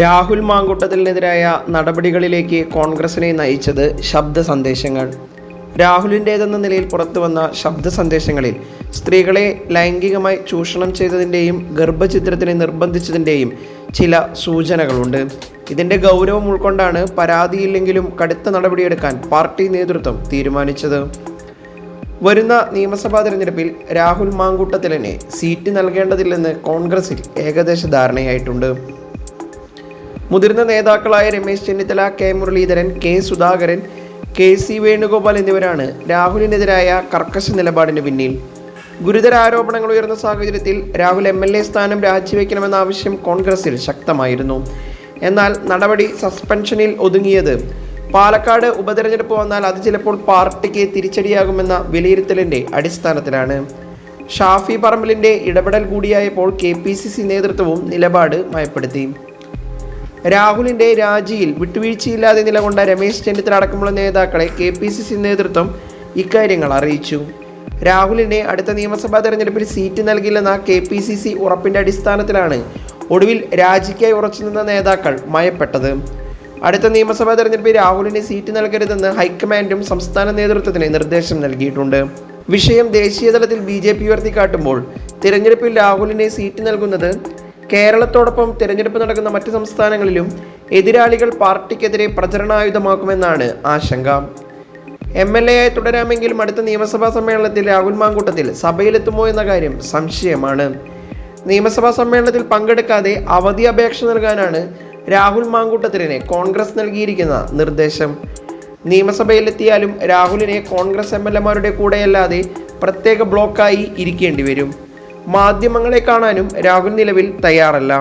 രാഹുൽ മാങ്കൂട്ടത്തിനെതിരായ നടപടികളിലേക്ക് കോൺഗ്രസിനെ നയിച്ചത് ശബ്ദ സന്ദേശങ്ങൾ. രാഹുലിന്റേതെന്ന നിലയിൽ പുറത്തുവന്ന ശബ്ദ സന്ദേശങ്ങളിൽ സ്ത്രീകളെ ലൈംഗികമായി ചൂഷണം ചെയ്തതിന്റെയും ഗർഭചിത്രത്തിനെ നിർബന്ധിച്ചതിന്റെയും ചില സൂചനകളുണ്ട്. ഇതിന്റെ ഗൗരവം ഉൾക്കൊണ്ടാണ് പരാതിയില്ലെങ്കിലും കടുത്ത നടപടിയെടുക്കാൻ പാർട്ടി നേതൃത്വം തീരുമാനിച്ചത്. വരുന്ന നിയമസഭാ തിരഞ്ഞെടുപ്പിൽ രാഹുൽ മാങ്കൂട്ടത്തിലിനെ സീറ്റ് നൽകേണ്ടതില്ലെന്ന് കോൺഗ്രസിൽ ഏകദേശ ധാരണയായിട്ടുണ്ട്. മുതിർന്ന നേതാക്കളായ Ramesh Chennithala K. Muraleedharan K. Sudhakaran K. C. Venugopal എന്നിവരാണ് രാഹുലിനെതിരായ കർക്കശ നിലപാടിന് പിന്നിൽ. ഗുരുതര ആരോപണങ്ങൾ ഉയർന്ന സാഹചര്യത്തിൽ രാഹുൽ എം. എൽ. എ സ്ഥാനം രാജിവെക്കണമെന്ന ആവശ്യം കോൺഗ്രസിൽ ശക്തമായിരുന്നു. എന്നാൽ നടപടി സസ്പെൻഷനിൽ ഒതുങ്ങിയത്. പാലക്കാട് ഉപതെരഞ്ഞെടുപ്പ് വന്നാൽ അത് ചിലപ്പോൾ പാർട്ടിക്ക് തിരിച്ചടിയാകുമെന്ന വിലയിരുത്തലിന്റെ അടിസ്ഥാനത്തിലാണ്. ഷാഫി പറമ്പലിന്റെ ഇടപെടൽ കൂടിയായപ്പോൾ കെ. പി. സി. സി നേതൃത്വവും നിലപാട് മയപ്പെടുത്തി. രാഹുലിന്റെ രാജിയിൽ വിട്ടുവീഴ്ചയില്ലാതെ നിലകൊണ്ട രമേശ് ചെന്നിത്തല അടക്കമുള്ള നേതാക്കളെ കെ പി സി സി നേതൃത്വം ഇക്കാര്യങ്ങൾ അറിയിച്ചു. രാഹുലിനെ അടുത്ത നിയമസഭാ തെരഞ്ഞെടുപ്പിൽ സീറ്റ് നൽകില്ലെന്ന കെ പി സി സി ഉറപ്പിന്റെ അടിസ്ഥാനത്തിലാണ് ഒടുവിൽ രാജിക്കായി ഉറച്ചുനിന്ന നേതാക്കൾ മയപ്പെട്ടത്. അടുത്ത നിയമസഭാ തെരഞ്ഞെടുപ്പിൽ രാഹുലിന് സീറ്റ് നൽകരുതെന്ന് ഹൈക്കമാൻഡും സംസ്ഥാന നേതൃത്വത്തിന് നിർദ്ദേശം നൽകിയിട്ടുണ്ട്. വിഷയം ദേശീയതലത്തിൽ ബി ജെ പി ഉയർത്തിക്കാട്ടുമ്പോൾ തിരഞ്ഞെടുപ്പിൽ രാഹുലിനെ സീറ്റ് നൽകുന്നത് കേരളത്തോടൊപ്പം തിരഞ്ഞെടുപ്പ് നടക്കുന്ന മറ്റ് സംസ്ഥാനങ്ങളിലും എതിരാളികൾ പാർട്ടിക്കെതിരെ പ്രചരണായുധമാക്കുമെന്നാണ് ആശങ്ക. എം എൽ എ ആയി തുടരാമെങ്കിലും അടുത്ത നിയമസഭാ സമ്മേളനത്തിൽ രാഹുൽ മാങ്കൂട്ടത്തിൽ സഭയിലെത്തുമോ എന്ന കാര്യം സംശയമാണ്. നിയമസഭാ സമ്മേളനത്തിൽ പങ്കെടുക്കാതെ അവധി അപേക്ഷ നൽകാനാണ് രാഹുൽ മാങ്കൂട്ടത്തിലിനെ കോൺഗ്രസ് നൽകിയിരിക്കുന്ന നിർദ്ദേശം. നിയമസഭയിലെത്തിയാലും രാഹുലിനെ കോൺഗ്രസ് എം എൽ എമാരുടെ കൂടെയല്ലാതെ പ്രത്യേക ബ്ലോക്കായി ഇരിക്കേണ്ടി വരും. മാധ്യമങ്ങളെ കാണാനും രാഹുൽ നിലവിൽ തയ്യാറല്ല.